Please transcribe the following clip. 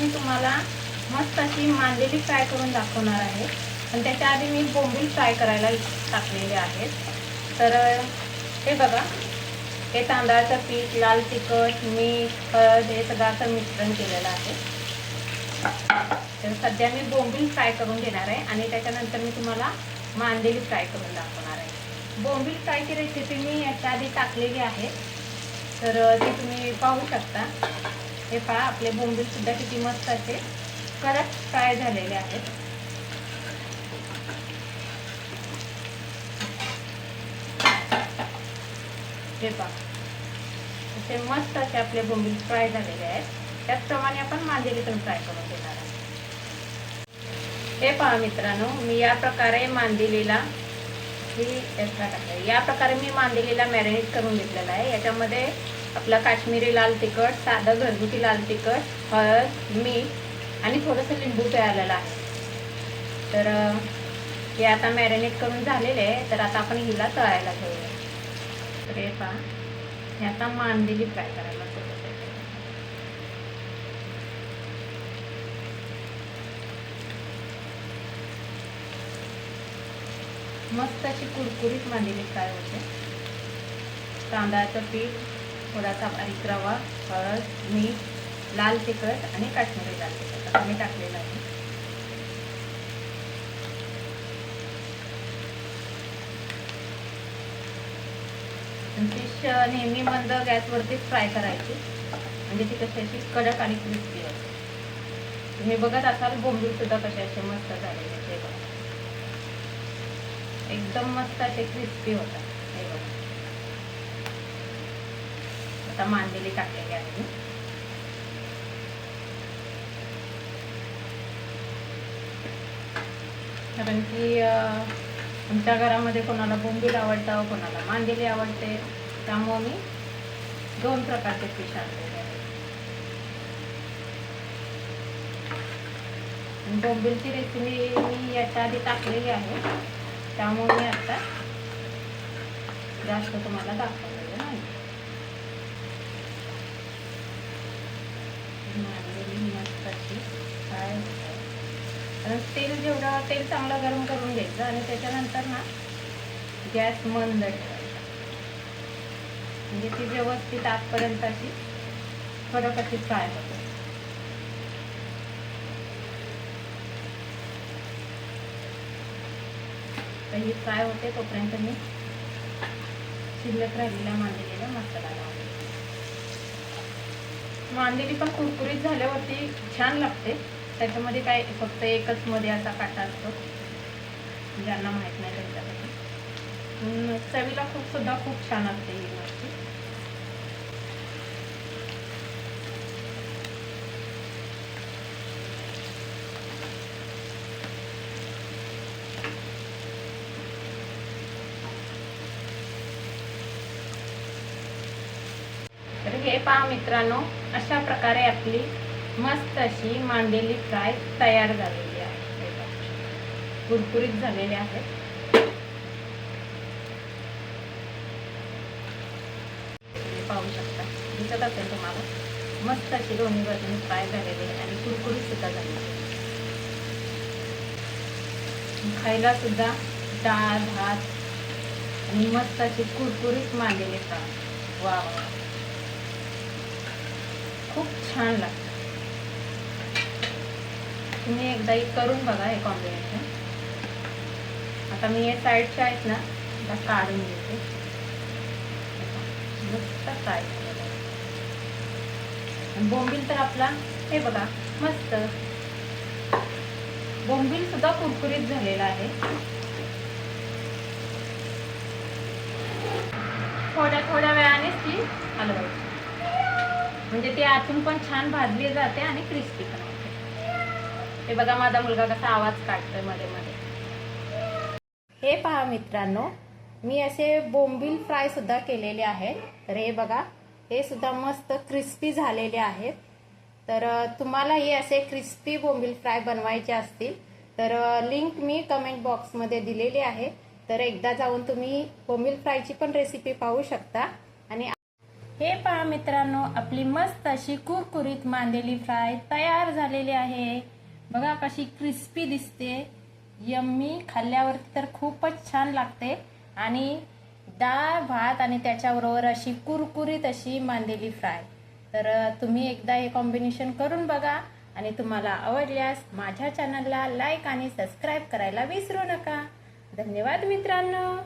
मी तुम्हाला मस्त अशी मांदेली फ्राय करून दाखवणार आहे. पण त्याच्या आधी मी बोंबील फ्राय करायला टाकलेले आहेत. तर हे बघा. हे तांदळाचं पीठ लाल तिखट मीठ हळद हे सगळं असं मिश्रण केलेलं आहे. तर सध्या मी बोंबील फ्राय करून घेणार आहे आणि त्याच्यानंतर मी तुम्हाला मांदेली फ्राय करून दाखवणार आहे. बोंबील फ्रायची रेसिपी मी याच्या आधी टाकलेली आहे. तर ती तुम्ही पाहू शकता. हे पहा आपले बोंबील सुद्धा किती मस्त असे कडक फ्राय झालेले आहेत. हे पहा असे मस्त असे आपले बोंबील फ्राय झालेले आहेत. त्याचप्रमाणे आपण मांदेली पण फ्राय करून घेणार आहे हे पहा मित्रांनो मी या प्रकारे मांदेलीला एक्स्ट्रा या प्रकारे मी मांदेलीला मॅरिनेट करून घेतलेला आहे. याच्यामध्ये आपलं काश्मीरी लाल तिखट साधं घरगुती लाल तिखट हळद मीठ आणि थोडंसं लिंबू पिळालेलं आहे. तर हे आता मॅरिनेट करून झालेले आहे तर आता आपण हिला तळायला घेऊया तर हे पहा हे आता मांदेली फ्राय करायला मस्त अशी कुरकुरीत मांदेली फ्राय होते. तांदळाचं पीठ थोडासा बारीक रवा हळद मीठ लाल तिखट आणि काश्मीरी लाल तिखट. आता मी टाकलेलं आहे. फिश नेहमी मंद गॅसवरतीच फ्राय करायची. म्हणजे ती कशी अशी कडक आणि क्रिस्पी असते. तुम्ही बघत असाल बोंबील सुद्धा कसे असे मस्त झालेले ते बघा. एकदम मस्त असे क्रिस्पी होतात हे बघा आता मांदेली टाकलेली आहे. कारण की आमच्या घरामध्ये कोणाला बोंबील आवडतं कोणाला मांदेली आवडते त्यामुळं मी दोन प्रकारचे फिश आणलेले आहेत. बोंबीलची रेसिपी मी याच्या आधी टाकलेली आहे. त्यामुळे मी आता जास्त तुम्हाला दाखवलेलं नाही. मांदेली मस्त अशी फ्राय तेल जेवढं तेल चांगलं गरम करून घ्यायचं आणि त्याच्यानंतर ना गॅस मंद ठेवायचा म्हणजे ती व्यवस्थित आतपर्यंत अशी कडक अशी फ्राय होते तर ही फ्राय होते तोपर्यंत मी शिल्लक राहिलेला मांडलेला मसाला लावते मांदेली पण कुरकुरीत झाल्यावरती छान लागते. त्याच्यामध्ये काय फक्त एकच मध्ये असा काटा असतो. ज्यांना माहीत नाही त्यांच्यासाठी. चवीला खूप सुद्धा खूप छान असते ही मच्छी हे पहा मित्रांनो अशा प्रकारे आपली मस्त अशी मांडलेली फ्राय तयार झालेली आहे. कुरकुरीत झालेले आहेत पाहू शकता. दिसत असेल तुम्हाला? मस्त अशी दोन्ही बाजूने फ्राय झालेली आहे आणि कुरकुरीत सुद्धा झालेली आहे. खायला सुद्धा डाळ भात आणि मस्त अशी कुरकुरीत मांदेली फ्राय. वा वा. खूप छान लागतं. तुम्ही एकदा हे करून बघा हे कॉम्बिनेशन आता मी हे साईडचे आहेत ना आता काढून घेते. मस्त फ्राय बोंबील तर आपला हे बघा मस्त. बोंबील सुद्धा कुरकुरीत झालेला आहे. थोड्या थोड्या वेळानेच ती हलवायची. म्हणजे ती आतून पण छान भाजली जाते आणि क्रिस्पी पण होते. हे बघा माझा मुलगा कसा आवाज काढतोयमध्ये मध्ये. हे पहा मित्रांनो मी असे बोंबील फ्राय सुद्धा केलेले आहेत. तर हे बघा हे सुद्धा मस्त क्रिस्पी झालेले आहेत. तर तुम्हाला हे असे क्रिस्पी बोंबील फ्राय बनवायचे असतील तर लिंक मी कमेंट बॉक्समध्ये दिलेली आहे. तर एकदा जाऊन तुम्ही बोंबील फ्रायची पण रेसिपी पाहू शकता. हे पहा मित्रांनो आपली मस्त अशी कुरकुरीत मांदेली फ्राय तयार झालेली आहे. बघा कशी क्रिस्पी दिसते. यम्मी खाल्ल्यावरती तर खूपच छान लागते. आणि डाळ भात आणि त्याच्याबरोबर अशी कुरकुरीत अशी मांदेली फ्राय. तर तुम्ही एकदा हे कॉम्बिनेशन करून बघा. आणि तुम्हाला आवडल्यास माझ्या चॅनलला लाईक आणि सबस्क्राईब करायला विसरू नका. धन्यवाद मित्रांनो.